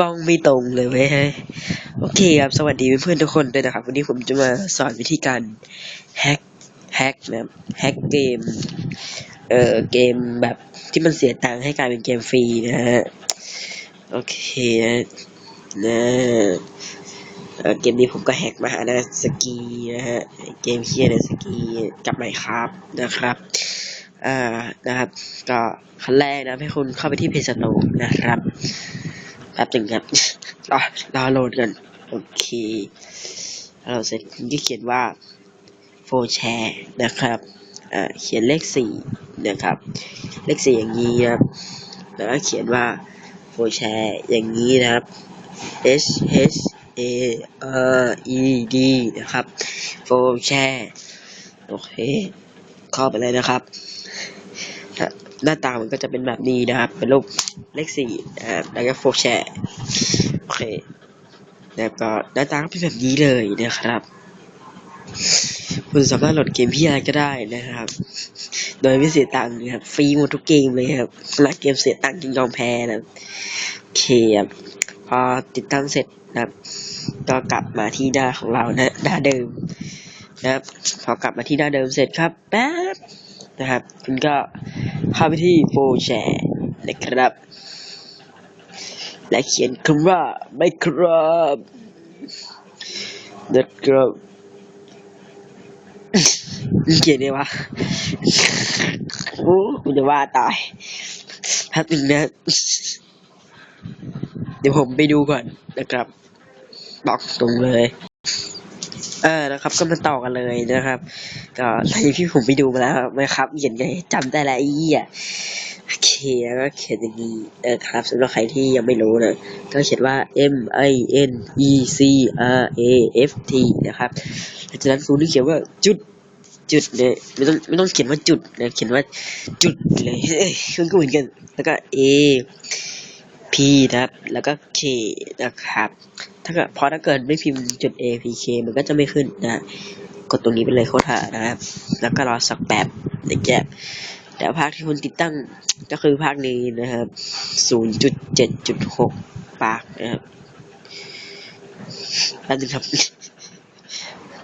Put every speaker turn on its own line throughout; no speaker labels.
กล้องไม่ตรงเลยเว้ยโอเคครับ สวัสดีเพื่อนๆทุกคนด้วยนะครับ วันนี้ผมจะมาสอนวิธีการแฮกแฮกนะแฮกเกม เอ่อ เกมแบบที่มันเสียตังค์ให้กลายเป็นเกมฟรีนะฮะ โอเคนะเเกมนี้ผมก็แฮกมานะสกีนะฮะ เกมเคียนะสกีกับไมครับนะครับอ่านะครับ ก็ขั้นแรกนะให้คุณเข้าไปที่เพจสโตร์นะครับ ป๊บหนึ่งครับรอรอโหลดกันโอเคเราเสร็จคุณก็เขียนว่าโฟแชร์นะครับอ่าเขียนเลขสี่นะครับ เลขสี่อย่างนี้ครับแล้วก็เขียนว่าโฟแชร์อย่างนี้นะครับ H H A R E D นะครับโฟแชร์โอเคเข้าไปเลยนะครับ หน้าตามันก็จะเป็นแบบนี้นะครับ เป็นรูปเลขสี่นะครับแล้วก็โฟแชร์โอเคแล้วก็หน้าตาก็เป็นแบบนี้เลยนะครับคุณสามารถโหลดเกมพี่อะไรก็ได้นะครับ โดยไม่เสียตังค์นะครับ ฟรีหมดทุกเกมเลยครับสำหรับเกมเสียตังค์จึงยอมแพ้นะโอเคครับพอติดตั้งเสร็จนะครับ ก็กลับมาที่หน้าของเรานะหน้าเดิมนะครับ พอกลับมาที่หน้าเดิมเสร็จครับแป๊บนะครับ คุณก็ เข้าไปที่โฟร์แชร์นะครับ และเขียนคำว่าไม่ครับนะครับเขียนได้วะโอ้กูจะว่าตายแป๊บหนึงนะเดี๋ยวผมไปดูก่อนนะครับบอกตรงเลย เออนะครับ ก็มาต่อกันเลยนะครับ ก็หลังจากที่ผมไปดูมาแล้วนะครับเขียนไงจำได้แล้วไอ้เหี้ยโอเคแล้วก็เขียนอย่างนี้เออครับสำหรับใครที่ยังไม่รู้นะก็เขียนว่า M I N E C R A F T นะครับหลังจากนั้นคุณต้องเขียนว่าจุดจุดเนี่ยไม่ต้องไม่ต้องเขียนว่าจุดนะเขียนว่าจุดเลยเอ้ยมันก็เหมือนกัน แล้วก็ A P นะครับ แล้วก็ K นะครับ ถ้าเกิดพราะถ้าเกิดไม่พิมพ์จุด A P K มันก็จะไม่ขึ้นนะ กดตรงนี้ไปเลยโคตรหานะครับ แล้วก็รอสักแป๊บบในแกะแต่ภาคที่คุณติดตั้งก็คือภาคนี้นะครับ 0.7.6 ปากนะครับแล้วนึงครับ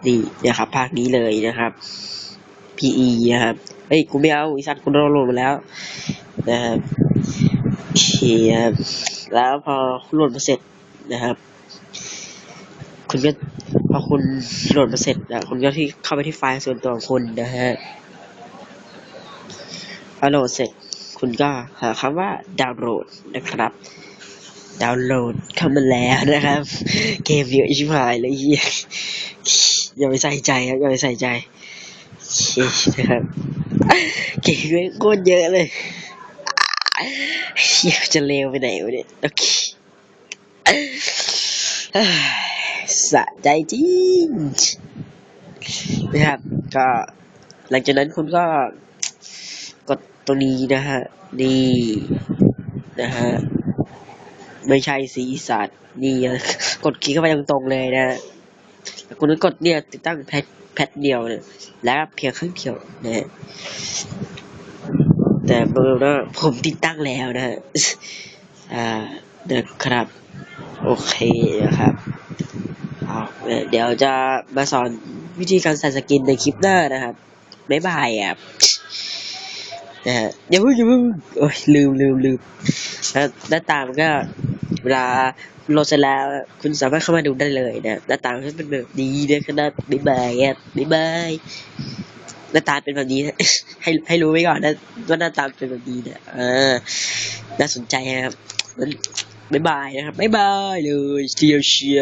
นี่นะครับ ภาคนี้เลยนะครับ PE นะครับ เฮ้ย กูไม่เอาอีสัตว์กูโดนโหลดมาแล้วนะครับ โอเคครับ แล้วพอโหลดมาเสร็จนะครับ คุณก็พอคุณโหลดมาเสร็จนะคุณก็ที่เข้าไปที่ไฟล์ส่วนตัวของคุณนะฮะพอโหลดเสร็จคุณก็หาคำว่าดาวน์โหลดนะครับ ดาวน์โหลดเข้ามาแล้วนะครับ เกมเยอะชิบหายเลยอย่าไปใส่ใจครับอย่าไปใส่ใจโอเคนะครับเกมแม่งโคตรเยอะเลย เฮียจะเลวไปไหนวะเนี่ยโอเคสะใจจริงนะครับ ก็หลังจากนั้นคุณก็กดตรงนี้นะฮะ นี่นะฮะ ไม่ใช่สีสัตว์นี่กดคลิกเข้าไปตรงๆเลยนะแล้วคุณก็กดเนี่ยติดตั้งแพทแพทเดียวเนี่ยแล้วเพียงครั้งเดียวนะ แต่เบอร์นะผมติดตั้งแล้วนะ อ่านะครับ โอเคนะครับเดี๋ยวจะมาสอนวิธีการใส่สกินในคลิปหน้านะครับบ๊ายบายอะนะฮะอย่าเพิ่งอย่าเพิ่งโอ้ยลืมลืมลืมแล้วหน้าตามันก็เวลาโหลดเสร็จแล้วคุณสามารถเข้ามาดูได้เลยนะหน้าตามันเป็นแบบนี้นะครับบ๊ายบายอะบ๊ายบาย หน้าตาเป็นแบบนี้นะให้ให้รู้ไว้ก่อนนะว่าหน้าตาเป็นแบบนี้นะเออน่าสนใจครับมันบ๊ายบายนะครับบ๊ายบายเลยเชียวเชีย